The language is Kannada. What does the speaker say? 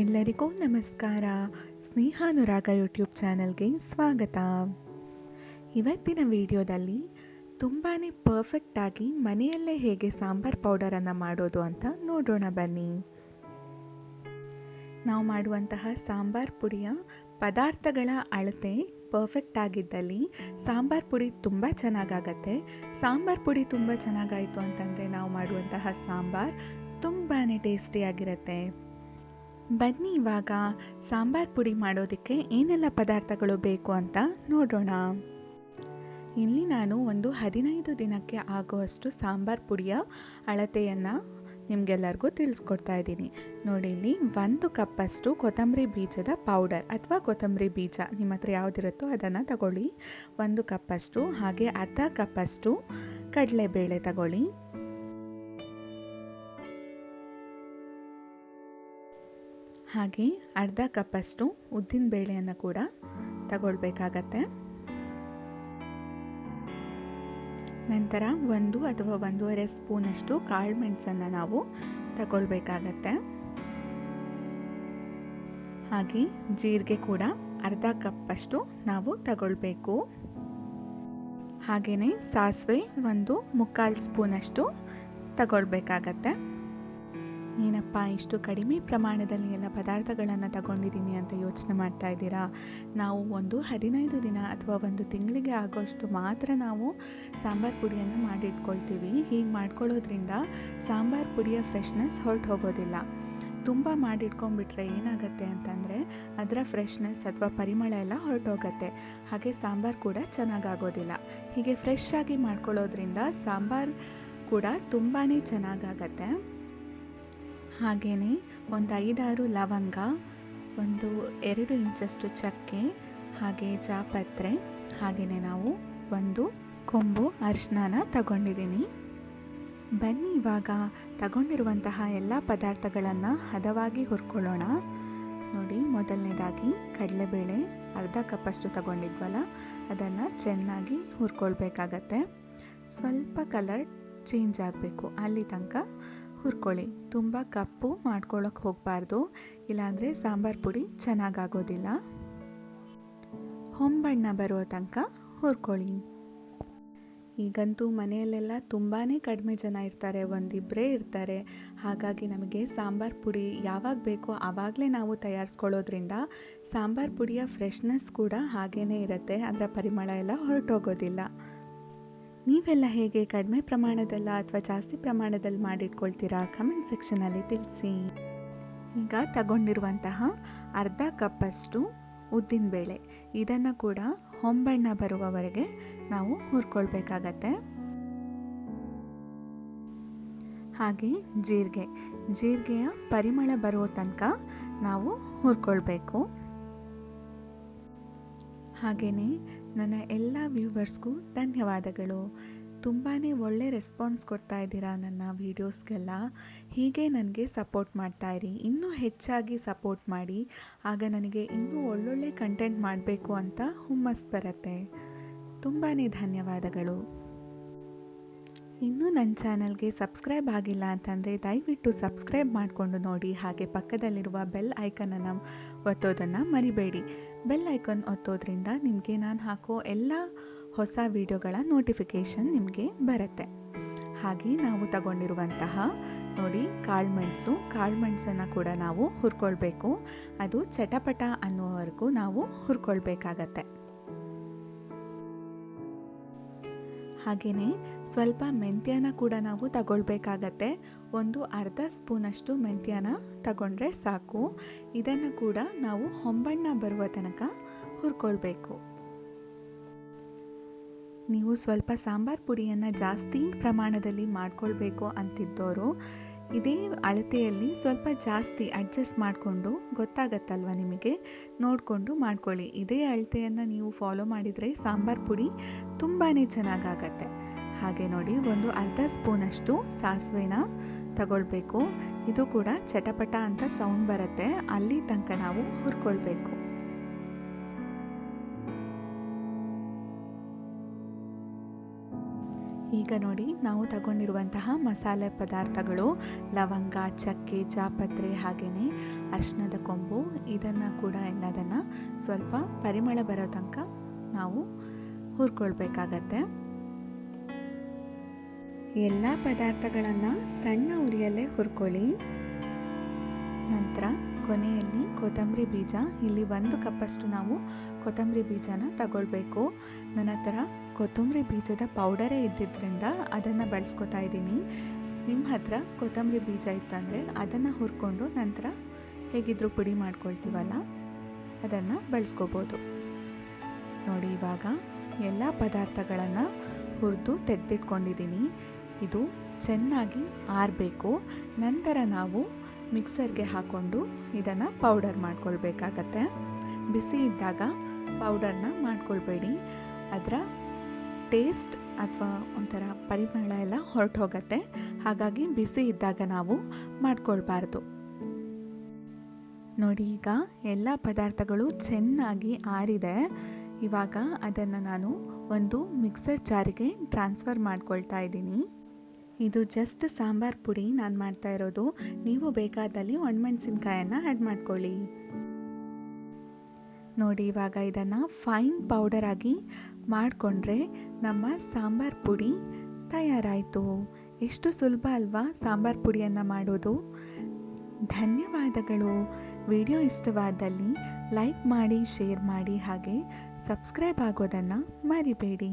ಎಲ್ಲರಿಗೂ ನಮಸ್ಕಾರ. ಸ್ನೇಹಾನುರಾಗ ಯೂಟ್ಯೂಬ್ ಚಾನಲ್ಗೆ ಸ್ವಾಗತ. ಇವತ್ತಿನ ವಿಡಿಯೋದಲ್ಲಿ ತುಂಬಾ ಪರ್ಫೆಕ್ಟಾಗಿ ಮನೆಯಲ್ಲೇ ಹೇಗೆ ಸಾಂಬಾರ್ ಪೌಡರನ್ನು ಮಾಡೋದು ಅಂತ ನೋಡೋಣ ಬನ್ನಿ. ನಾವು ಮಾಡುವಂತಹ ಸಾಂಬಾರ್ ಪುಡಿಯ ಪದಾರ್ಥಗಳ ಅಳತೆ ಪರ್ಫೆಕ್ಟ್ ಆಗಿದ್ದಲ್ಲಿ ಸಾಂಬಾರ್ ಪುಡಿ ತುಂಬ ಚೆನ್ನಾಗಾಗತ್ತೆ. ಸಾಂಬಾರ್ ಪುಡಿ ತುಂಬ ಚೆನ್ನಾಗಾಯಿತು ಅಂತಂದರೆ ನಾವು ಮಾಡುವಂತಹ ಸಾಂಬಾರ್ ತುಂಬಾ ಟೇಸ್ಟಿಯಾಗಿರುತ್ತೆ ಬನ್ನಿ ಇವಾಗ ಸಾಂಬಾರ್ ಪುಡಿ ಮಾಡೋದಕ್ಕೆ ಏನೆಲ್ಲ ಪದಾರ್ಥಗಳು ಬೇಕು ಅಂತ ನೋಡೋಣ. ಇಲ್ಲಿ ನಾನು ಒಂದು ಹದಿನೈದು ದಿನಕ್ಕೆ ಆಗುವಷ್ಟು ಸಾಂಬಾರ್ ಪುಡಿಯ ಅಳತೆಯನ್ನು ನಿಮಗೆಲ್ಲರಿಗೂ ತಿಳಿಸ್ಕೊಡ್ತಾ ಇದ್ದೀನಿ. ನೋಡಿ, ಇಲ್ಲಿ ಒಂದು ಕಪ್ಪಷ್ಟು ಕೊತ್ತಂಬರಿ ಬೀಜದ ಪೌಡರ್ ಅಥವಾ ಕೊತ್ತಂಬರಿ ಬೀಜ ನಿಮ್ಮ ಹತ್ರ ಯಾವುದಿರುತ್ತೋ ಅದನ್ನು ತಗೊಳ್ಳಿ. ಒಂದು ಕಪ್ಪಷ್ಟು ಹಾಗೆ ಅರ್ಧ ಕಪ್ಪಷ್ಟು ಕಡಲೆಬೇಳೆ ತಗೊಳ್ಳಿ. ಹಾಗೆ ಅರ್ಧ ಕಪ್ಪಷ್ಟು ಉದ್ದಿನ ಬೇಳೆಯನ್ನು ಕೂಡ ತಗೊಳ್ಬೇಕಾಗತ್ತೆ. ನಂತರ ಒಂದು ಅಥವಾ ಒಂದೂವರೆ ಸ್ಪೂನಷ್ಟು ಕಾಳು ಮೆಣಸನ್ನು ನಾವು ತಗೊಳ್ಬೇಕಾಗತ್ತೆ. ಹಾಗೆ ಜೀರಿಗೆ ಕೂಡ ಅರ್ಧ ಕಪ್ಪಷ್ಟು ನಾವು ತಗೊಳ್ಬೇಕು. ಹಾಗೆಯೇ ಸಾಸಿವೆ ಒಂದು ಮುಕ್ಕಾಲು ಸ್ಪೂನಷ್ಟು ತಗೊಳ್ಬೇಕಾಗತ್ತೆ. ಏನಪ್ಪ, ಇಷ್ಟು ಕಡಿಮೆ ಪ್ರಮಾಣದಲ್ಲಿ ಎಲ್ಲ ಪದಾರ್ಥಗಳನ್ನು ತಗೊಂಡಿದ್ದೀನಿ ಅಂತ ಯೋಚನೆ ಮಾಡ್ತಾ ಇದ್ದೀರಾ? ನಾವು ಒಂದು ಹದಿನೈದು ದಿನ ಅಥವಾ ಒಂದು ತಿಂಗಳಿಗೆ ಆಗೋಷ್ಟು ಮಾತ್ರ ನಾವು ಸಾಂಬಾರು ಪುಡಿಯನ್ನು ಮಾಡಿಟ್ಕೊಳ್ತೀವಿ. ಹೀಗೆ ಮಾಡ್ಕೊಳ್ಳೋದ್ರಿಂದ ಸಾಂಬಾರು ಪುಡಿಯ ಫ್ರೆಶ್ನೆಸ್ ಹೊರಟು ಹೋಗೋದಿಲ್ಲ ತುಂಬ ಮಾಡಿಟ್ಕೊಂಡ್ಬಿಟ್ರೆ ಏನಾಗುತ್ತೆ ಅಂತಂದರೆ ಅದರ ಫ್ರೆಶ್ನೆಸ್ ಅಥವಾ ಪರಿಮಳ ಎಲ್ಲ ಹೊರಟೋಗತ್ತೆ. ಹಾಗೆ ಸಾಂಬಾರು ಕೂಡ ಚೆನ್ನಾಗಾಗೋದಿಲ್ಲ. ಹೀಗೆ ಫ್ರೆಶ್ ಆಗಿ ಮಾಡ್ಕೊಳ್ಳೋದ್ರಿಂದ ಸಾಂಬಾರು ಕೂಡ ತುಂಬಾ ಚೆನ್ನಾಗಾಗತ್ತೆ. ಹಾಗೆಯೇ ಒಂದು ಐದಾರು ಲವಂಗ, ಒಂದು ಎರಡು ಇಂಚಷ್ಟು ಚಕ್ಕೆ, ಹಾಗೆ ಜಾಪತ್ರೆ ಹಾಗೆಯೇ ನಾವು ಒಂದು ಕೊಂಬು ಅರಿಶಿನ ತಗೊಂಡಿದ್ದೀನಿ. ಬನ್ನಿ ಇವಾಗ ತಗೊಂಡಿರುವಂತಹ ಎಲ್ಲ ಪದಾರ್ಥಗಳನ್ನು ಹದವಾಗಿ ಹುರ್ಕೊಳ್ಳೋಣ. ನೋಡಿ, ಮೊದಲನೇದಾಗಿ ಕಡಲೆಬೇಳೆ, ಅರ್ಧ ಕಪ್ಪಷ್ಟು ತಗೊಂಡಿದ್ವಲ್ಲ, ಅದನ್ನು ಚೆನ್ನಾಗಿ ಹುರ್ಕೊಳ್ಬೇಕಾಗತ್ತೆ. ಸ್ವಲ್ಪ ಕಲರ್ ಚೇಂಜ್ ಆಗಬೇಕು, ಅಲ್ಲಿ ತನಕ ಹುರ್ಕೊಳ್ಳಿ. ತುಂಬ ಕಪ್ಪು ಮಾಡ್ಕೊಳ್ಳೋಕೆ ಹೋಗಬಾರ್ದು. ಇಲ್ಲಾಂದರೆ ಸಾಂಬಾರು ಪುಡಿ ಚೆನ್ನಾಗಾಗೋದಿಲ್ಲ. ಹೊಂಬಣ್ಣ ಬರೋ ತನಕ ಹುರ್ಕೊಳ್ಳಿ. ಈಗಂತೂ ಮನೆಯಲ್ಲೆಲ್ಲ ತುಂಬಾ ಕಡಿಮೆ ಜನ ಇರ್ತಾರೆ ಒಂದಿಬ್ಬರೇ ಇರ್ತಾರೆ. ಹಾಗಾಗಿ ನಮಗೆ ಸಾಂಬಾರು ಪುಡಿ ಯಾವಾಗ ಬೇಕೋ ಆವಾಗಲೇ ನಾವು ತಯಾರಿಸ್ಕೊಳ್ಳೋದ್ರಿಂದ ಸಾಂಬಾರು ಪುಡಿಯ ಫ್ರೆಶ್ನೆಸ್ ಕೂಡ ಹಾಗೇ ಇರುತ್ತೆ. ಅದರ ಪರಿಮಳ ಎಲ್ಲ ಹೊರಟೋಗೋದಿಲ್ಲ. ನೀವೆಲ್ಲ ಹೇಗೆ ಕಡಿಮೆ ಪ್ರಮಾಣದಲ್ಲ ಅಥವಾ ಜಾಸ್ತಿ ಪ್ರಮಾಣದಲ್ಲಿ ಮಾಡಿಟ್ಕೊಳ್ತೀರಾ ಕಮೆಂಟ್ ಸೆಕ್ಷನಲ್ಲಿ ತಿಳಿಸಿ. ಈಗ ತಗೊಂಡಿರುವಂತಹ ಅರ್ಧ ಕಪ್ಪಷ್ಟು ಉದ್ದಿನಬೇಳೆ ಇದನ್ನು ಕೂಡ ಹೊಂಬಣ್ಣ ಬರುವವರೆಗೆ ನಾವು ಹುರ್ಕೊಳ್ಬೇಕಾಗತ್ತೆ. ಹಾಗೆ ಜೀರಿಗೆ. ಜೀರಿಗೆಯ ಪರಿಮಳ ಬರುವ ತನಕ ನಾವು ಹುರ್ಕೊಳ್ಬೇಕು. ಹಾಗೆಯೇ ನನ್ನ ಎಲ್ಲ ವ್ಯೂವರ್ಸ್ಗೂ ಧನ್ಯವಾದಗಳು. ತುಂಬಾ ಒಳ್ಳೆ ರೆಸ್ಪಾನ್ಸ್ ಕೊಡ್ತಾ ಇದ್ದೀರಾ ನನ್ನ ವೀಡಿಯೋಸ್ಗೆಲ್ಲ. ಹೀಗೆ ನನಗೆ ಸಪೋರ್ಟ್ ಮಾಡ್ತಾಯಿರಿ ಇನ್ನೂ ಹೆಚ್ಚಾಗಿ ಸಪೋರ್ಟ್ ಮಾಡಿ. ಆಗ ನನಗೆ ಇನ್ನೂ ಒಳ್ಳೊಳ್ಳೆ ಕಂಟೆಂಟ್ ಮಾಡಬೇಕು ಅಂತ ಹುಮ್ಮಸ್ ಬರುತ್ತೆ. ತುಂಬಾ ಧನ್ಯವಾದಗಳು. ಇನ್ನೂ ನನ್ನ ಚಾನಲ್ಗೆ ಸಬ್ಸ್ಕ್ರೈಬ್ ಆಗಿಲ್ಲ ಅಂತಂದರೆ ದಯವಿಟ್ಟು ಸಬ್ಸ್ಕ್ರೈಬ್ ಮಾಡಿಕೊಂಡು ನೋಡಿ. ಹಾಗೆ ಪಕ್ಕದಲ್ಲಿರುವ ಬೆಲ್ ಐಕನನ್ನು ಒತ್ತೋದನ್ನು ಮರಿಬೇಡಿ. ಬೆಲ್ ಐಕನ್ ಒತ್ತೋದ್ರಿಂದ ನಿಮಗೆ ನಾನು ಹಾಕೋ ಎಲ್ಲ ಹೊಸ ವಿಡಿಯೋಗಳ ನೋಟಿಫಿಕೇಷನ್ ನಿಮಗೆ ಬರುತ್ತೆ. ಹಾಗೆ ನಾವು ತಗೊಂಡಿರುವಂತಹ ನೋಡಿ ಕಾಳುಮೆಣಸು ಕಾಳುಮೆಣಸನ್ನು ಕೂಡ ನಾವು ಹುರ್ಕೊಳ್ಬೇಕು. ಅದು ಚಟಪಟ ಅನ್ನೋವರೆಗೂ ನಾವು ಹುರ್ಕೊಳ್ಬೇಕಾಗತ್ತೆ. ಹಾಗೆಯೇ ಸ್ವಲ್ಪ ಮೆಂತ್ಯನ ಕೂಡ ನಾವು ತಗೊಳ್ಬೇಕಾಗತ್ತೆ. ಒಂದು ಅರ್ಧ ಸ್ಪೂನಷ್ಟು ಮೆಂತ್ಯನ ತಗೊಂಡ್ರೆ ಸಾಕು. ಇದನ್ನು ಕೂಡ ನಾವು ಹೊಂಬಣ್ಣ ಬರುವ ತನಕ ಹುರ್ಕೊಳ್ಬೇಕು. ನೀವು ಸ್ವಲ್ಪ ಸಾಂಬಾರು ಪುಡಿಯನ್ನು ಜಾಸ್ತಿ ಪ್ರಮಾಣದಲ್ಲಿ ಮಾಡ್ಕೊಳ್ಬೇಕು ಅಂತಿದ್ದವರು ಇದೇ ಅಳತೆಯಲ್ಲಿ ಸ್ವಲ್ಪ ಜಾಸ್ತಿ ಅಡ್ಜಸ್ಟ್ ಮಾಡಿಕೊಂಡು ಗೊತ್ತಾಗತ್ತಲ್ವ ನಿಮಗೆ? ನೋಡಿಕೊಂಡು ಮಾಡ್ಕೊಳ್ಳಿ. ಇದೇ ಅಳತೆಯನ್ನು ನೀವು ಫಾಲೋ ಮಾಡಿದರೆ ಸಾಂಬಾರು ಪುಡಿ ತುಂಬಾ ಚೆನ್ನಾಗಾಗತ್ತೆ. ಹಾಗೆ ನೋಡಿ, ಒಂದು ಅರ್ಧ ಸ್ಪೂನಷ್ಟು ಸಾಸಿವೆನ ತಗೊಳ್ಬೇಕು. ಇದು ಕೂಡ ಚಟಪಟ ಅಂತ ಸೌಂಡ್ ಬರುತ್ತೆ. ಅಲ್ಲಿ ತನಕ ನಾವು ಹುರ್ಕೊಳ್ಬೇಕು. ಈಗ ನೋಡಿ, ನಾವು ತಗೊಂಡಿರುವಂತಹ ಮಸಾಲೆ ಪದಾರ್ಥಗಳು, ಲವಂಗ, ಚಕ್ಕೆ, ಜಾಪತ್ರೆ ಹಾಗೆಯೇ ಅರ್ಶಿನದ ಕೊಂಬು, ಇದನ್ನು ಕೂಡ ಎಲ್ಲದನ್ನು ಸ್ವಲ್ಪ ಪರಿಮಳ ಬರೋ ತನಕ ನಾವು ಹುರ್ಕೊಳ್ಬೇಕಾಗತ್ತೆ. ಎಲ್ಲ ಪದಾರ್ಥಗಳನ್ನು ಸಣ್ಣ ಉರಿಯಲ್ಲೇ ಹುರ್ಕೊಳ್ಳಿ. ನಂತರ ಕೊನೆಯಲ್ಲಿ ಕೊತ್ತಂಬರಿ ಬೀಜ. ಇಲ್ಲಿ ಒಂದು ಕಪ್ಪಷ್ಟು ನಾವು ಕೊತ್ತಂಬರಿ ಬೀಜನ ತಗೊಳ್ಬೇಕು. ನನ್ನ ಹತ್ರ ಕೊತ್ತಂಬರಿ ಬೀಜದ ಪೌಡರೇ ಇದ್ದಿದ್ದರಿಂದ ಅದನ್ನು ಬಳಸ್ಕೊತಾ ಇದ್ದೀನಿ. ನಿಮ್ಮ ಹತ್ರ ಕೊತ್ತಂಬರಿ ಬೀಜ ಇತ್ತಂದರೆ ಅದನ್ನು ಹುರ್ಕೊಂಡು ನಂತರ ಹೇಗಿದ್ದರೂ ಪುಡಿ ಮಾಡ್ಕೊಳ್ತೀವಲ್ಲ, ಅದನ್ನು ಬಳಸ್ಕೋಬೋದು. ನೋಡಿ ಇವಾಗ ಎಲ್ಲ ಪದಾರ್ಥಗಳನ್ನು ಹುರಿದು ತೆಗೆದಿಟ್ಕೊಂಡಿದ್ದೀನಿ. ಇದು ಚೆನ್ನಾಗಿ ಆರಬೇಕು. ನಂತರ ನಾವು ಮಿಕ್ಸರ್ಗೆ ಹಾಕ್ಕೊಂಡು ಇದನ್ನು ಪೌಡರ್ ಮಾಡ್ಕೊಳ್ಬೇಕಾಗತ್ತೆ. ಬಿಸಿ ಇದ್ದಾಗ ಪೌಡರ್ನ ಮಾಡ್ಕೊಳ್ಬೇಡಿ. ಅದರ ಟೇಸ್ಟ್ ಅಥವಾ ಒಂಥರ ಪರಿಮಳ ಎಲ್ಲ ಹೊರಟು ಹೋಗುತ್ತೆ ಹಾಗಾಗಿ ಬಿಸಿ ಇದ್ದಾಗ ನಾವು ಮಾಡ್ಕೊಳ್ಬಾರ್ದು. ನೋಡಿ ಈಗ ಎಲ್ಲ ಪದಾರ್ಥಗಳು ಚೆನ್ನಾಗಿ ಆರಿದೆ. ಇವಾಗ ಅದನ್ನು ನಾನು ಒಂದು ಮಿಕ್ಸರ್ ಜಾರಿಗೆ ಟ್ರಾನ್ಸ್ಫರ್ ಮಾಡ್ಕೊಳ್ತಾ ಇದ್ದೀನಿ. ಇದು ಜಸ್ಟ್ ಸಾಂಬಾರ್ ಪುಡಿ ನಾನು ಮಾಡ್ತಾ ಇರೋದು. ನೀವು ಬೇಕಾದಲ್ಲಿ ಒಣಮೆಣಸಿನ್ಕಾಯನ್ನು ಆ್ಯಡ್ ಮಾಡ್ಕೊಳ್ಳಿ. ನೋಡಿ, ಇವಾಗ ಇದನ್ನು ಫೈನ್ ಪೌಡರ್ ಆಗಿ ಮಾಡಿಕೊಂಡ್ರೆ ನಮ್ಮ ಸಾಂಬಾರ್ ಪುಡಿ ತಯಾರಾಯಿತು. ಎಷ್ಟು ಸುಲಭ ಅಲ್ವಾ ಸಾಂಬಾರ್ ಪುಡಿಯನ್ನು ಮಾಡೋದು. ಧನ್ಯವಾದಗಳು. ವಿಡಿಯೋ ಇಷ್ಟವಾದಲ್ಲಿ ಲೈಕ್ ಮಾಡಿ, ಶೇರ್ ಮಾಡಿ ಹಾಗೆ ಸಬ್ಸ್ಕ್ರೈಬ್ ಆಗೋದನ್ನು ಮರಿಬೇಡಿ.